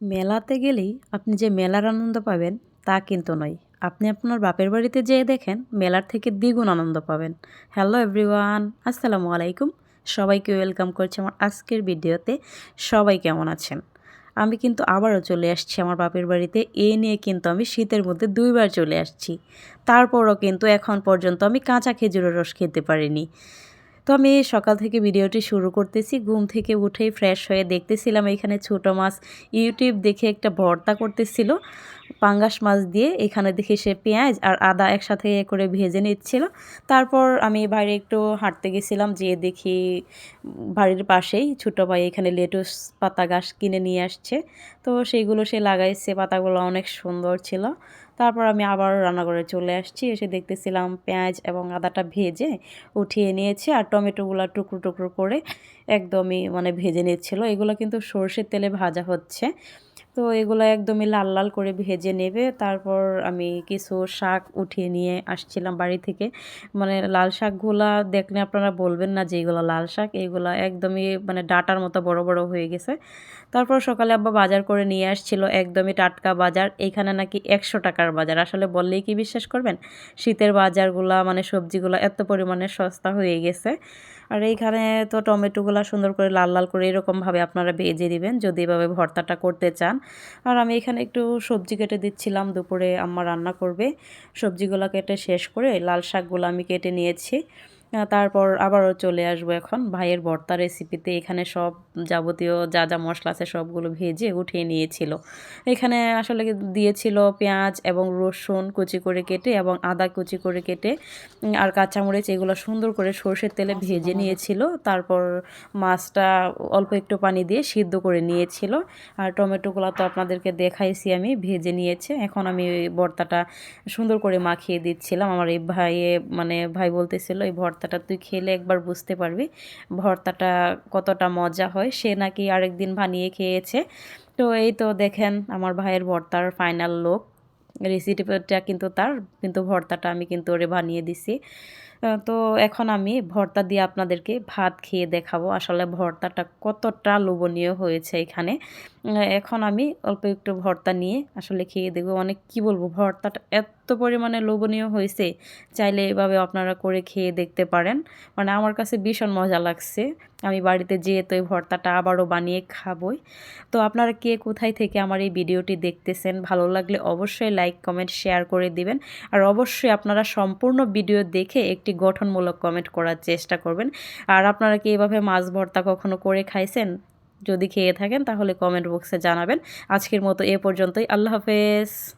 মেলাতে গেলেই আপনি যে মেলার আনন্দ পাবেন তা কিন্তু নয়। আপনি আপনার বাপের বাড়িতে যেয়ে দেখেন মেলার থেকে দ্বিগুণ আনন্দ পাবেন। হ্যালো এভরিওয়ান, আসসালামু আলাইকুম। সবাইকে ওয়েলকাম করছি আমার আজকের ভিডিওতে। সবাই কেমন আছেন? আমি কিন্তু আবারও চলে আসছি আমার বাপের বাড়িতে। এ নিয়ে কিন্তু আমি শীতের মধ্যে দুইবার চলে আসছি। তারপরও কিন্তু এখন পর্যন্ত আমি কাঁচা খেজুরের রস খেতে পারিনি। তো আমি সকাল থেকে ভিডিওটি শুরু করতেছি। ঘুম থেকে উঠেই ফ্রেশ হয়ে দেখতেছিলাম এখানে ছোটো মাছ ইউটিউব দেখে একটা ভর্তা করতেছিল। পাঙ্গাস মাছ দিয়ে এখানে দেখে সে পেঁয়াজ আর আদা একসাথে করে ভেজে নিচ্ছিল। তারপর আমি বাইরে একটু হাঁটতে গেছিলাম, যেয়ে দেখি বাড়ির পাশেই ছোটো ভাই এখানে লেটুস পাতা গাছ কিনে নিয়ে আসছে। তো সেইগুলো সে লাগাইছে, পাতাগুলো অনেক সুন্দর ছিল। তারপর আমি আবার রান্নাঘরে চলে আসছি, এসে দেখতেছিলাম পেঁয়াজ এবং আদাটা ভেজে উঠিয়ে নিয়েছি আর টমেটোগুলো টুকরো টুকরো করে একদমই মানে ভেজে নিচ্ছিলো। এগুলো কিন্তু সর্ষের তেলে ভাজা হচ্ছে। তো এগুলো একদমই লাল লাল করে ভেজে নেবে। তারপর আমি কিছু শাক উঠিয়ে নিয়ে আসছিলাম বাড়ি থেকে। মানে লাল শাকগুলা দেখলে আপনারা বলবেন না যে এগুলো লাল শাক এইগুলো একদমই মানে ডাটার মতো বড় বড় হয়ে গেছে। তারপর সকালে আব্বা বাজার করে নিয়ে আসছিল একদমই টাটকা বাজার। এখানে নাকি একশো টাকার বাজার। আসলে বললেই কি বিশ্বাস করবেন? শীতের বাজারগুলা মানে সবজিগুলো এত পরিমাণে সস্তা হয়ে গেছে। আর এইখানে তো টমেটোগুলো সুন্দর করে লাল লাল করে এরকমভাবে আপনারা ভেজে দিবেন। যদি এভাবে ভর্তাটা করতে চান আর আমি এখানে একটু সবজি কেটে দিচ্ছিলাম, দুপুরে আম্মা রান্না করবে। সবজিগুলো কেটে শেষ করে লাল শাকগুলো আমি কেটে নিয়েছি। তারপর আবারও চলে আসব এখন। ভাইয়ের ভর্তা রেসিপিতে এখানে সব যাবতীয় যা যা মশলা আছে সবগুলো ভেজে উঠিয়ে নিয়েছিল। এখানে আসলে দিয়েছিল পেঁয়াজ এবং রসুন কুচি করে কেটে এবং আদা কুচি করে কেটে আর কাঁচামরিচ এগুলো সুন্দর করে সর্ষের তেলে ভেজে নিয়েছিল। তারপর মাছটা অল্প একটু পানি দিয়ে সিদ্ধ করে নিয়েছিল। আর টমেটোগুলো তো আপনাদেরকে দেখাইছি আমি ভেজে নিয়েছে। এখন আমি ওই ভর্তাটা সুন্দর করে মাখিয়ে দিচ্ছিলাম। আমার এই ভাইয়ে মানে ভাই বলতেছিল এই ভর্তা ভর্তাটা তুই খেলে একবার বুঝতে পারবি, ভর্তাটা কতটা মজা হয়। সে নাকি আরেকদিন বানিয়ে খেয়েছে। তো এই তো দেখেন আমার ভাইয়ের ভর্তার ফাইনাল লোক রেসিপিটা কিন্তু তার, কিন্তু ভর্তাটা আমি কিন্তু ওরে বানিয়ে দিছি। তো এখন আমি ভর্তা দিয়ে আপনাদেরকে ভাত খেয়ে দেখাবো। আসলে ভর্তাটা কতটা লোভনীয় হয়েছে এখানে। এখন আমি অল্প একটু ভর্তা নিয়ে আসলে খেয়ে দেখব মানে কি বলব, ভর্তাটা এত পরিমাণে লোভনীয় হয়েছে, চাইলে এভাবে আপনারা করে খেয়ে দেখতে পারেন। মানে আমার কাছে ভীষণ মজা লাগছে। আমি বাড়িতে যেয়ে তো এই ভর্তাটা আবারও বানিয়ে খাবই। তো আপনারা কে কোথায় থেকে আমার এই ভিডিওটি দেখতেছেন, ভালো লাগলে অবশ্যই লাইক, কমেন্ট, শেয়ার করে দিবেন। আর অবশ্যই আপনারা সম্পূর্ণ ভিডিও দেখে একটি গঠনমূলক কমেন্ট করার চেষ্টা করবেন। আর আপনারা কি এভাবে মাছ ভর্তা কখনো করে খাইছেন? যদি খেয়ে থাকেন তাহলে কমেন্ট বক্সে জানাবেন। আজকের মতো এ পর্যন্তই। আল্লাহ হাফেজ।